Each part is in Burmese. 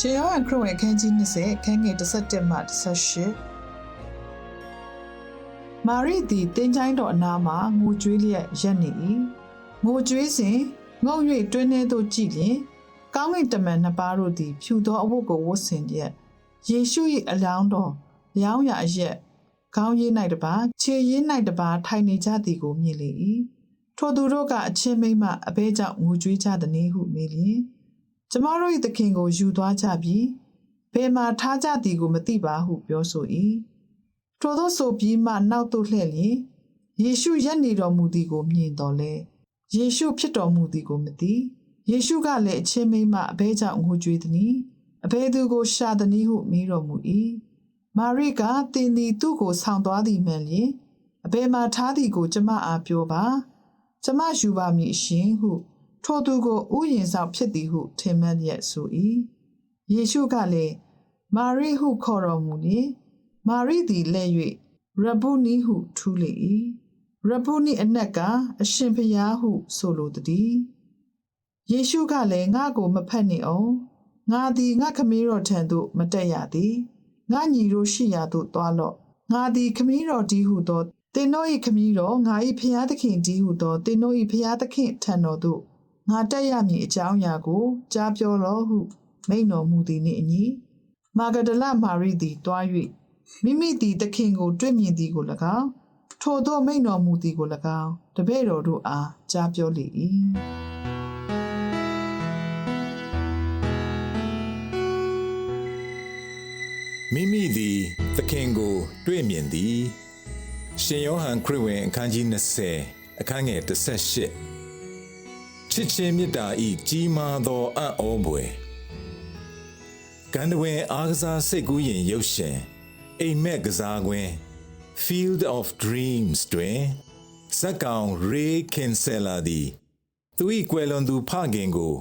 ရှင်ယောဟန်ခရစ်ဝင်အခန်းကြီး20ခန်းငယ်17မှ18မာရိသည်တင်းချိုင်းတော်အနားမှာငိုကြွေးလျက်ရပ်နေ၏ငိုကြွေးစဉ်ငုံ၍တွင်းထဲသို့ကြည့်လျင်ကောင်းကင်တမန်နှစ်ပါးတို့သည်ဖြူသောအဝတ်ကိုဝတ်ဆင်လျက်ယေရှု၏အလောင်းတော်လျောင်းရအရက်ခေါင်းရည်၌တပါခြေရည်၌တပါထိုင်နေကြသည်ကိုမြင်လေ၏ထိုသူတို့ကအချင်းမိမ့်မှအဘဲကြောင့်ငိုကြွေးကြသည်နည်းဟုမေးလျင် ကျမတို့၏သခင်ကိုယူသွားကြပြီးဘယ်မှာထားကြသည်ကိုမသိပါဟုပြောဆို၏ထို့သောဆိုပြီးမှနောက်သို့လှည့်လျင်ယေရှုရက်နေတော်မူသည်ကိုမြင်တော်လဲယေရှုဖြစ်တော်မူသည်ကိုမသိယေရှုကလည်းအချင်းမိန်းမအဘဲကြောင့်ငိုကြွေးသည်။အဘဲသူကိုရှာသည်ဟုမေးတော်မူ၏မာရိကတင်သည်သူ့ကိုဆောင်သွားသည်မှန်လျင်အဘဲမှာထားသည်ကိုကျမအားပြောပါကျမယူပါမည်အရှင်ဟု ထိုသူကိုဥယျင်ဆောင်ဖြစ်သည်ဟုထင်မှတ်လျက်ဆို၏ယေရှုကလည်းမာရိဟုခေါ်တော်မူလျင်မာရိသည်လက်၍ရဗုနီဟုထူးလေ၏ရဗုနီအနက်ကအရှင်ဖျားဟုဆိုလိုသည်ယေရှုကလည်းငါ့ကိုမဖက်နေအောင်ငါသည်ငါခမည်းတော်ထံသို့မတက်ရသည်ငါညီတို့ရှိရာသို့သွားလော့ငါသည်ခမည်းတော်ဒီဟုသောတင်တို့၏ခမည်းတော်ငါ၏ဖျားသခင်ဒီဟုသောတင်တို့၏ဖျားသခင်ထံတော်သို့ ငါတက်ရမည်အကြောင်းအရာကိုကြားပြောတော်ဟုမိန်တော်မူသည်နှင့်အညီမာဂဒလမာရိသည်တွား၍မိမိသည်သခင်ကိုတွေ့မြင်သည်ကို၎င်းထိုသောမိန်တော်မူသည်ကို၎င်းတပည့်တော်တို့အားကြားပြောလေ၏။မိမိသည်သခင်ကို တွေ့မြင်သည်ရှင်ယောဟန်ခရစ်ဝင်အခန်းကြီး20အခန်းငယ်18 ချစ်ချင်းမေတ္တာဤကြီးမားသောအံ့ဩဖွယ်ကန္တဝင်အားကစားစိတ်ကူးရင်ရုပ်ရှင်အိမ်မက်ကစားကွင်း Field of Dreams တွင်ဇက်ကောင်ရေခင်ဆယ်လာသည်သူ၏ကွယ်လွန်သူဖခင်ကို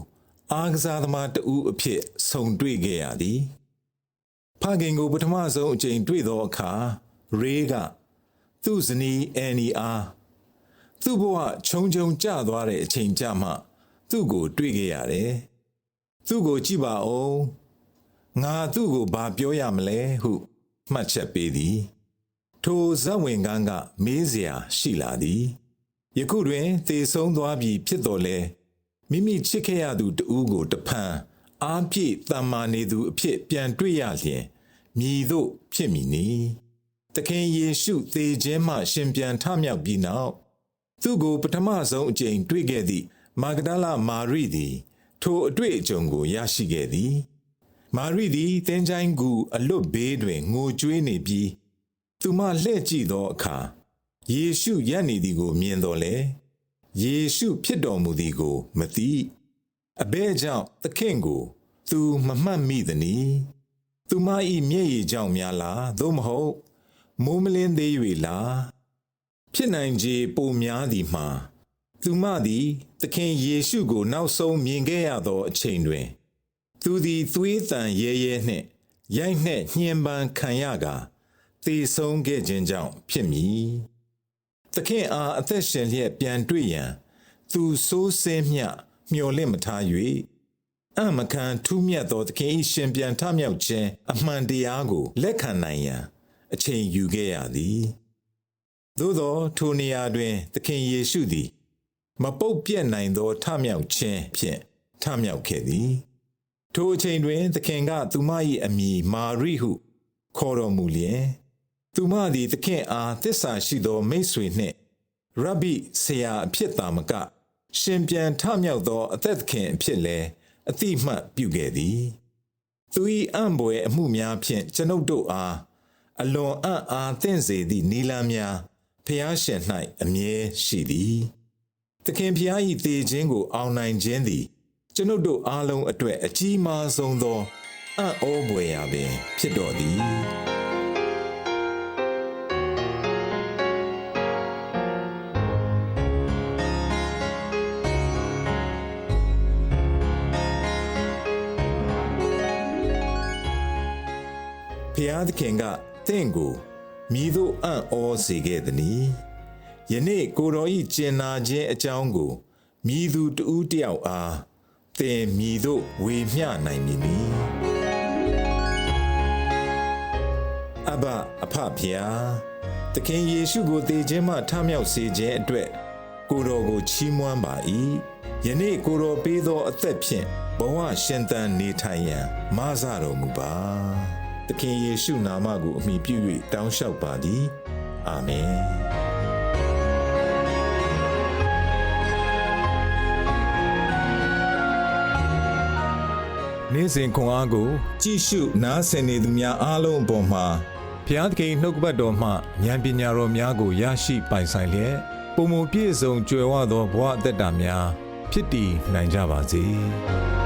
အားကစားသမားတဦးအဖြစ်ဆုံတွေ့ခဲ့ရသည်ဖခင်ကိုပထမဆုံးအကြိမ်တွေ့သောအခါရေကသူ့ဇနီးအန်နီအား သူ့ဘဝခြုံခြုံကျသွားတဲ့အချိန်ကြမှ သူ့ကိုတွေ့ခဲ့ရတယ်။သူ့ကိုကြည့်ပါဦး။ငါသူ့ကိုဘာပြောရမလဲဟုမှတ်ချက်ပေးသည်။ထိုဇက်ဝင်ကန်းကမေးစရာရှိလာသည်။ယခုတွင်သေဆုံးသွားပြီဖြစ်တော်လဲမိမိချစ်ခဲ့ရသူတဦးကိုတဖန်အားပြည့်တမ္မာနေသူအဖြစ်ပြန်တွေ့ရလျင်မြည်သို့ဖြစ်မည်နီ။သခင်ယေရှုသေခြင်းမှရှင်ပြန်ထမြောက်ပြီးနောက် သူ့ကိုပထမဆုံးအကြိမ်တွေ့ခဲ့သည့်မာဂဒလမာရိသည် ထိုအတွေ့အကြုံကိုရရှိခဲ့သည်မာရိသည်သင်္ချိုင်းကူအလွတ်ဘေးတွင်ငိုကြွေးနေပြီး သူမလှည့်ကြည့်သောအခါယေရှုရပ်နေသည်ကိုမြင်တော်လေယေရှုဖြစ်တော်မူသည်ကိုမသိအဘဲကြောင့်သခင်ကို သူမမှတ်မိသည်နီသူမ၏မျက်ရည်ကြောင့်များလားသို့မဟုတ်မိုးမလင်းသေး၍လား ဖြစ်နိုင်ခြေပိုများသည်မှာသူမသည်သခင်ယေရှုကို နောက်ဆုံးမြင်ခဲ့ရသောအချိန်တွင် သူသည်သွေးတန်ရဲရဲနှင့်ရိုက်နှက်ညှဉ်းပန်းခံရကာသေဆုံးခဲ့ခြင်းကြောင့်ဖြစ်မည်သခင်အားအသက်ရှင်လျက်ပြန်တွေ့ရန် သူစိုးစဲမျှမျော်လင့်မထား၍အမခံထူးမြတ်သောသခင်၏ရှင်ပြန်ထမြောက်ခြင်းအမှန်တရားကိုလက်ခံနိုင်ရန်အချိန်ယူခဲ့ရသည် သို့သောထိုနေရာတွင် သခင်ယေရှုသည် မပုတ်ပြက်နိုင်သော ထမြောက်ခြင်းဖြင့်ထမြောက်ခဲ့သည်ထိုအချိန်တွင် သခင်ကသူမ၏အမည်မာရိဟု ခေါ်တော်မူလျင်သူမသည်သခင်အားတစ္ဆာရှိသော မိတ်ဆွေနှင့်ရဗ္ဗိဆရာအဖြစ်သာမက ရှင်ပြန်ထမြောက်သော အသက်သခင်အဖြစ်လည်းအတိမှတ်ပြုခဲ့သည်သူ၏အံ့ဘွယ်အမှုများဖြင့်ကျွန်ုပ်တို့အားအလွန်အံ့အားသင့်စေသည့်နီလာများ ဖျားရှင်၌အမြဲရှိသည်သခင်ဖျား၏တည်ခြင်းကို အောင်နိုင်ခြင်းသည် ကျွန်ုပ်တို့အားလုံးအတွက်အကြီးမားဆုံးသောအံ့ဩဖွယ်ရာပင်ဖြစ်တော်သည်ဖျားသခင်ကတင့်ကို မြည်သို့အံ့ဩစေခဲ့သည်။ယနေ့ကိုတော်ဤကျင်နာခြင်းအကြောင်းကိုမြည်သူတဦးတယောက်အားသင်မြည်သို့ဝေမျှနိုင်မည်နီ။အဘအဖဖျားသခင်ယေရှုကိုတည်ခြင်းမှထမြောက်စေခြင်းအတွက်ကိုတော်ကိုချီးမွမ်းပါ၏။ယနေ့ကိုတော်ပေးသောအသက်ဖြင့်ဘဝရှင်သန်နေထိုင်ရန်မဆတော်မူပါ။ သခင်ယေရှုနာမကိုအမိပြု၍တောင်းလျှောက်ပါသည်။အာမင်။နေ့စဉ်ခွန်အားကို ကြည့်ရှုနားဆင်နေသူများအားလုံးအပေါ်မှာဘုရားသခင်နှုတ်ကပတ်တော်မှဉာဏ်ပညာတော်များကိုရရှိပိုင်ဆိုင်လျက်ပုံမပြည့်စုံကြွယ်ဝသောဘဝအသက်တာများဖြစ်တည်နိုင်ကြပါစေ။